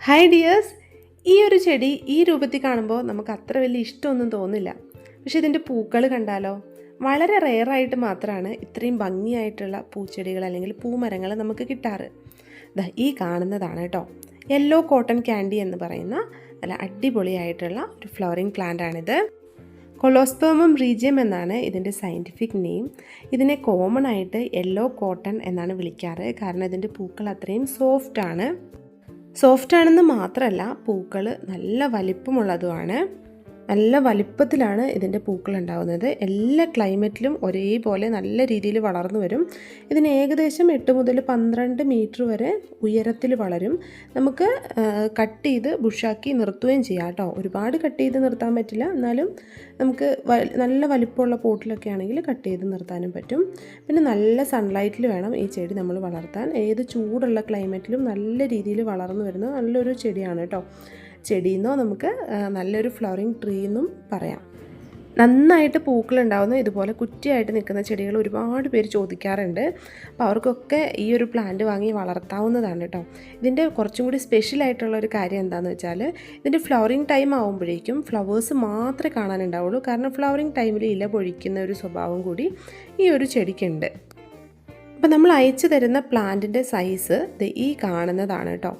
Hi dears ഈ ഒരു ചെടി ഈ രൂപത്തിൽ കാണുമ്പോൾ നമുക്ക് അത്ര വലിയ ഇഷ്ടമൊന്നും തോന്നില്ല. പക്ഷേ ഇതിന്റെ പൂക്കൾ കണ്ടാലോ? വളരെ റെയറായിട്ട് മാത്രമാണ് ഇത്രയും ഭംഗിയായിട്ടുള്ള പൂച്ചെടികൾ അല്ലെങ്കിൽ പൂമരങ്ങൾ നമുക്ക് കിട്ടാറ്. ഈ കാണുന്നതാണ് കേട്ടോ. യെല്ലോ കോട്ടൺ ക്യാൻഡി എന്ന് പറയുന്ന നല്ല അടിപൊളിയായിട്ടുള്ള ഒരു ഫ്ലവറിങ് പ്ലാന്റ് ആണിത്. കൊളോസ്പേമം റീജിയം എന്നാണ് ഇതിന്റെ സയന്റിഫിക് നെയിം ഇതിനെ കോമൺ ആയിട്ട് യെല്ലോ കോട്ടൺ എന്നാണ് വിളിക്കാറ്. കാരണം ഇതിന്റെ പൂക്കൾ അത്രയും സോഫ്റ്റ് ആണ്. സോഫ്റ്റ് ആണെന്ന് മാത്രമല്ല പൂക്കൾ നല്ല വലിപ്പമുള്ളതുമാണ്. നല്ല വലിപ്പത്തിലാണ് ഇതിന്റെ പൂക്കൾ ഉണ്ടാകുന്നത് എല്ലാ ക്ലൈമറ്റിലും ഒരേപോലെ നല്ല രീതിയിൽ വളർന്നു വരും. ഇതിന് ഏകദേശം എട്ട് മുതൽ പന്ത്രണ്ട് മീറ്റർ വരെ ഉയരത്തിൽ വളരും. നമുക്ക് കട്ട് ചെയ്ത് ബുഷാക്കി നിർത്തുകയും ചെയ്യാം കേട്ടോ. ഒരുപാട് കട്ട് ചെയ്ത് നിർത്താൻ പറ്റില്ല. എന്നാലും നമുക്ക് നല്ല വലിപ്പമുള്ള പോട്ടിലൊക്കെ ആണെങ്കിൽ കട്ട് ചെയ്ത് നിർത്താനും പറ്റും. പിന്നെ നല്ല സൺലൈറ്റിൽ വേണം ഈ ചെടി നമ്മൾ വളർത്താൻ. ഏത് ചൂടുള്ള ക്ലൈമറ്റിലും നല്ല രീതിയിൽ വളർന്നു വരുന്ന നല്ലൊരു ചെടിയാണ് കേട്ടോ. ചെടിയെന്നോ നമുക്ക് നല്ലൊരു ഫ്ലവറിങ് ട്രീ എന്നും പറയാം. നന്നായിട്ട് പൂക്കൾ പൂക്കളുണ്ടാവുന്ന. ഇതുപോലെ കുറ്റിയായിട്ട് നിൽക്കുന്ന ചെടികൾ ഒരുപാട് പേര് ചോദിക്കാറുണ്ട്. അപ്പോൾ അവർക്കൊക്കെ ഈ ഒരു പ്ലാന്റ് വാങ്ങി വളർത്താവുന്നതാണ് കേട്ടോ. ഇതിന്റെ കുറച്ചും കൂടി സ്പെഷ്യൽ ആയിട്ടുള്ള ഒരു കാര്യം എന്താണെന്ന് വെച്ചാൽ ഇതിന്റെ ഫ്ലവറിങ് ടൈം ആകുമ്പോഴേക്കും ഫ്ലവേഴ്സ് മാത്രമേ കാണാനുണ്ടാവുള്ളൂ. കാരണം ഫ്ലവറിങ് ടൈമിൽ ഇല പൊഴിക്കുന്ന ഒരു സ്വഭാവം കൂടി ഈ ഒരു ചെടിക്കുണ്ട്. അപ്പോൾ നമ്മൾ അയച്ചു തരുന്ന പ്ലാന്റിന്റെ സൈസ് ഈ കാണുന്നതാണ് കേട്ടോ.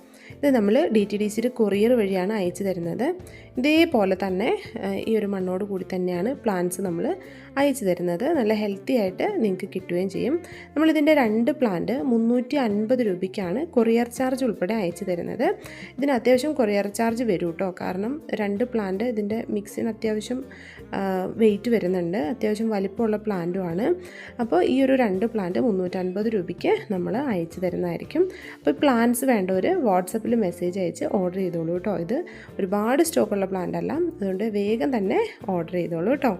ഇത് നമ്മൾ ഡി ടി ഡി സിയുടെ കൊറിയർ വഴിയാണ് അയച്ചു തരുന്നത്. ഇതേപോലെ തന്നെ ഈ ഒരു മണ്ണോട് കൂടി തന്നെയാണ് പ്ലാന്റ്സ് നമ്മൾ അയച്ചു തരുന്നത്. നല്ല ഹെൽത്തി ആയിട്ട് നിങ്ങൾക്ക് കിട്ടുകയും ചെയ്യും. നമ്മളിതിന്റെ രണ്ട് പ്ലാന്റ് മുന്നൂറ്റി അൻപത് രൂപയ്ക്കാണ് കൊറിയർ ചാർജ് ഉൾപ്പെടെ അയച്ചു തരുന്നത്. ഇതിന് അത്യാവശ്യം കൊറിയർ ചാർജ് വരും കേട്ടോ കാരണം രണ്ട് പ്ലാന്റ് ഇതിന്റെ മിക്സിന് അത്യാവശ്യം വെയിറ്റ് വരുന്നുണ്ട്. അത്യാവശ്യം വലിപ്പമുള്ള പ്ലാന്റുമാണ് അപ്പോൾ ഈ ഒരു രണ്ട് പ്ലാന്റ് മുന്നൂറ്റൻപത് രൂപയ്ക്ക് നമ്മൾ അയച്ചു തരുന്നതായിരിക്കും. അപ്പോൾ പ്ലാന്റ്സ് വേണ്ടവർ വാട്സപ്പിൽ മെസ്സേജ് അയച്ച് ഓർഡർ ചെയ്തോളൂ കേട്ടോ. ഇത് ഒരുപാട് സ്റ്റോക്കുള്ള പ്ലാന്റ് അല്ല. അതുകൊണ്ട് വേഗം തന്നെ ഓർഡർ ചെയ്തോളൂ കേട്ടോ.